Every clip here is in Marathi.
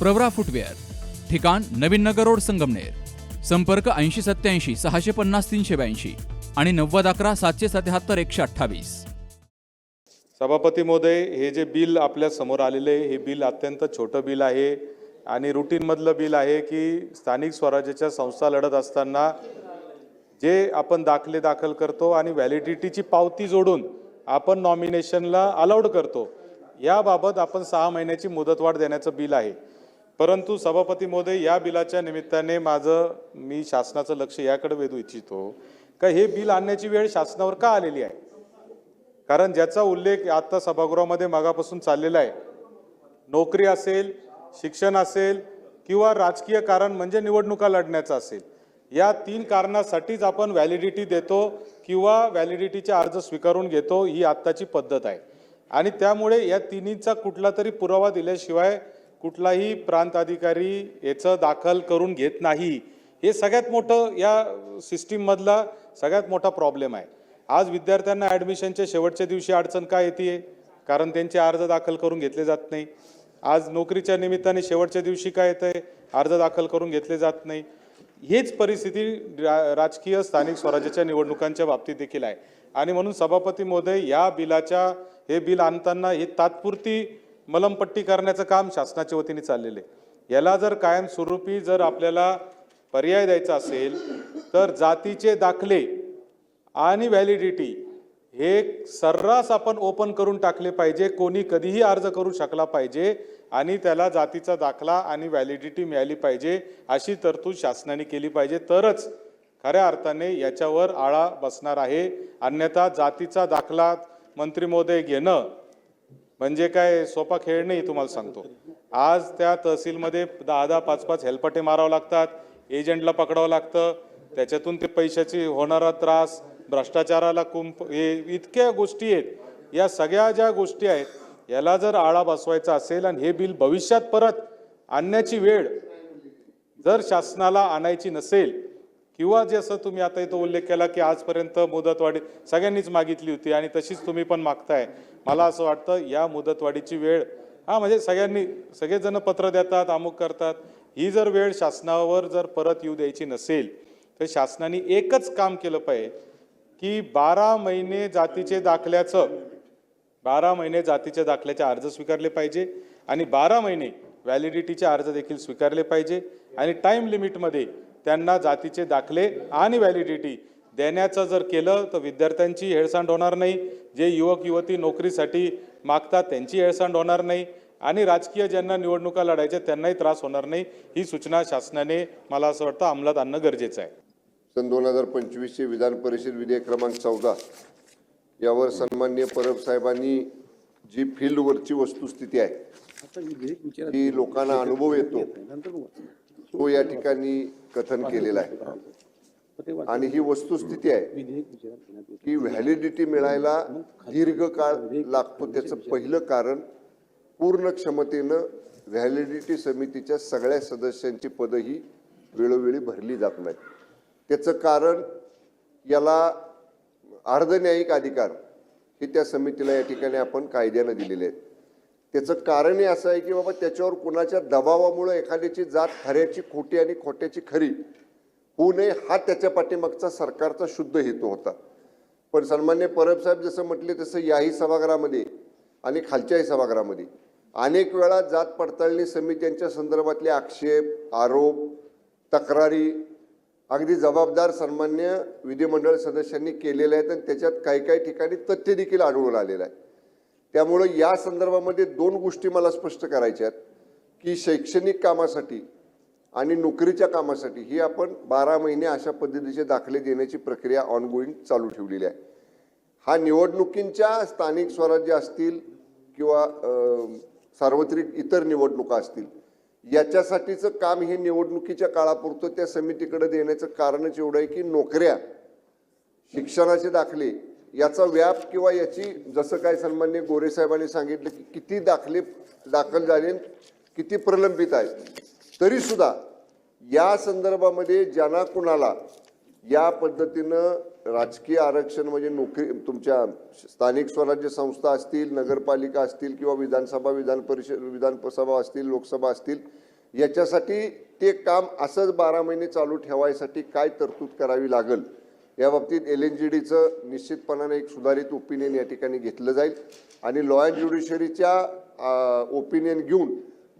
प्रवरा फुटवेअर ठिकाण नवीन नगर रोड संगमनेर संपर्क ऐंशी सत्याऐंशी सहाशे पन्नास तीनशे ब्याऐंशी आणि नव्वद अकरा सातशे सत्याहत्तर एकशे अठ्ठावीस. सभापती महोदय हे जे बिल आपल्यासमोर आलेले हे बिल अत्यंत छोटं बिल आहे आणि रुटीनमधलं बिल आहे की स्थानिक स्वराज्याच्या संस्था लढत असताना जे आपण दाखले दाखल करतो आणि व्हॅलिडिटीची पावती जोडून आपण नॉमिनेशनला अलाउड करतो याबाबत आपण सहा महिन्याची मुदतवाढ देण्याचं बिल आहे. परंतु सभापती महोदय या बिलाच्या निमित्ताने माझं मी शासनाचं लक्ष याकडे वेधू इच्छितो. का हे बिल आणण्याची वेळ शासनावर का आलेली आहे? कारण ज्याचा उल्लेख आता सभागृहामध्ये मागापासून चाललेला आहे. नोकरी असेल शिक्षण असेल किंवा राजकीय कारण म्हणजे निवडणुका लढण्याचं असेल या तीन कारणासाठीच आपण व्हॅलिडिटी देतो किंवा व्हॅलिडिटीचे अर्ज स्वीकारून घेतो ही आत्ताची पद्धत आहे. आणि त्यामुळे या तिन्हीचा कुठला तरी पुरावा दिल्याशिवाय कुठलाही प्रांत अधिकारी याचं दाखल करून घेत नाही. हे सगळ्यात मोठं या सिस्टीममधला सगळ्यात मोठा प्रॉब्लेम आहे. आज विद्यार्थ्यांना ॲडमिशनच्या शेवटच्या दिवशी अडचण का येते कारण त्यांचे अर्ज दाखल करून घेतले जात नाही. आज नोकरीच्या निमित्ताने शेवटच्या दिवशी काय येतं आहे अर्ज दाखल करून घेतले जात नाही. हीच परिस्थिती रा राजकीय स्थानिक स्वराज्याच्या निवडणुकांच्या बाबतीत देखील आहे. आणि म्हणून सभापती महोदय या बिलाच्या हे बिल आणताना हे तात्पुरती मलमपट्टी करण्याचं काम शासनाच्या वतीने चाललेलं आहे. याला जर कायमस्वरूपी जर आपल्याला पर्याय द्यायचा असेल तर जातीचे दाखले आणि व्हॅलिडिटी हे सर्रास आपण ओपन करून टाकले पाहिजे. कोणी कधीही अर्ज करू शकला पाहिजे आणि त्याला जातीचा दाखला आणि व्हॅलिडिटी मिळाली पाहिजे अशी तरतूद शासनाने केली पाहिजे. तरच खऱ्या अर्थाने याच्यावर आळा बसणार आहे. अन्यथा जातीचा दाखला मंत्री महोदय घेणं म्हणजे काय सोपा खेळ नाही तुम्हाला सांगतो. आज त्या तहसीलमध्ये दहा दहा पाच पाच हेलपटे मारावं लागतात एजंटला पकडावं लागतं त्याच्यातून ते पैशाची होणारा त्रास भ्रष्टाचाराला कुंप हे इतक्या गोष्टी आहेत. या सगळ्या ज्या गोष्टी आहेत याला जर आळा बसवायचा असेल आणि हे बिल भविष्यात परत आणण्याची वेळ जर शासनाला आणायची नसेल किंवा जसं तुम्ही आता इथं उल्लेख केला की आजपर्यंत मुदतवाढी सगळ्यांनीच मागितली होती आणि तशीच तुम्ही पण मागताय मला असं वाटतं या मुदतवाढीची वेळ हां म्हणजे सगळ्यांनी सगळेजण पत्र देतात अमुक करतात. ही जर वेळ शासनावर जर परत येऊ द्यायची नसेल तर शासनाने एकच काम केलं पाहिजे की बारा महिने जातीचे दाखल्याचं बारा महिने जातीच्या दाखल्याचे अर्ज स्वीकारले पाहिजे आणि बारा महिने व्हॅलिडिटीचे अर्ज देखील स्वीकारले पाहिजे आणि टाईम लिमिटमध्ये त्यांना जातीचे दाखले आणि व्हॅलिडिटी देण्याचं जर केलं तर विद्यार्थ्यांची हेळसांड होणार नाही. जे युवक युवती नोकरीसाठी मागतात त्यांची हेळसांड होणार नाही. आणि राजकीय ज्यांना निवडणुका लढायच्या त्यांनाही त्रास होणार नाही. ही सूचना शासनाने मला असं वाटतं अंमलात आणणं गरजेचं आहे. सन दोन हजार पंचवीसचे विधान परिषद विधेयक क्रमांक चौदा. यावर सन्मान्य परब साहेबांनी जी फील्डवरची वस्तुस्थिती आहे ती लोकांना अनुभव येतो तो या ठिकाणी कथन केलेला आहे. आणि ही वस्तुस्थिती आहे की व्हॅलिडिटी मिळायला दीर्घ काळ लागतो त्याचं पहिलं कारण पूर्ण क्षमतेनं व्हॅलिडिटी समितीच्या सगळ्या सदस्यांची पदं ही वेळोवेळी भरली जात नाहीत. त्याचं कारण याला अर्धन्यायिक अधिकार हे त्या समितीला या ठिकाणी आपण कायद्यानं दिलेले आहेत. त्याचं कारणही असं आहे की बाबा त्याच्यावर कुणाच्या दबावामुळे एखाद्याची जात खऱ्याची खोटी आणि खोट्याची खरी होऊ नये हा त्याच्या पाठीमागचा सरकारचा शुद्ध हेतू होता. पण सन्मान्य परबसाहेब जसं म्हटले तसं याही सभागृहामध्ये आणि खालच्याही सभागृहामध्ये अनेक वेळा जात पडताळणी समित्यांच्या संदर्भातले आक्षेप आरोप तक्रारी अगदी जबाबदार सन्मान्य विधिमंडळ सदस्यांनी केलेले आहेत आणि त्याच्यात काही काही ठिकाणी तथ्य देखील आढळून आलेलं आहे. त्यामुळं या संदर्भामध्ये दोन गोष्टी मला स्पष्ट करायच्या आहेत की शैक्षणिक कामासाठी आणि नोकरीच्या कामासाठी ही आपण बारा महिने अशा पद्धतीचे दाखले देण्याची प्रक्रिया ऑनगोईंग चालू ठेवलेली आहे. हा निवडणुकींच्या स्थानिक स्वराज्य असतील किंवा सार्वत्रिक इतर निवडणुका असतील याच्यासाठीचं काम हे निवडणुकीच्या काळापुरतं त्या समितीकडे देण्याचं कारणच एवढं आहे की नोकऱ्या शिक्षणाचे दाखले याचा व्याप किंवा याची जसं काय सन्मान्य गोरेसाहेबांनी सांगितलं की किती दाखले दाखल झाले किती प्रलंबित आहेत. तरीसुद्धा या संदर्भामध्ये ज्यांना कुणाला या पद्धतीनं राजकीय आरक्षण म्हणजे नोकरी तुमच्या स्थानिक स्वराज्य संस्था असतील नगरपालिका असतील किंवा विधानसभा विधान परिषद विधानसभा असतील लोकसभा असतील याच्यासाठी ते काम असंच बारा महिने चालू ठेवायसाठी काय तरतूद करावी लागेल? या बाबतीत एल एन जी डीचं निश्चितपणाने एक सुधारित ओपिनियन या ठिकाणी घेतलं जाईल. आणि लॉ अँड ज्युडिशरीच्या ओपिनियन घेऊन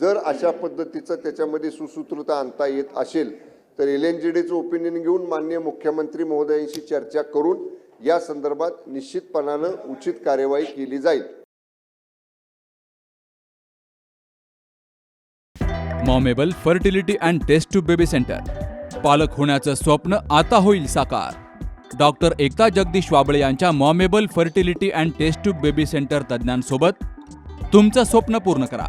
जर अशा पद्धतीचं त्याच्यामध्ये सुसूत्रता आणता येत असेल तर एल एन जी डीचं ओपिनियन घेऊन माननीय मुख्यमंत्री महोदयांशी चर्चा करून या संदर्भात निश्चितपणानं उचित कार्यवाही केली जाईल. Momable fertility and test tube baby centre. पालक होण्याचं स्वप्न आता होईल साकार. डॉक्टर एकता जगदीश वाबळे यांच्या Momable fertility and test tube baby centre तज्ज्ञांसोबत तुमचं स्वप्न पूर्ण करा.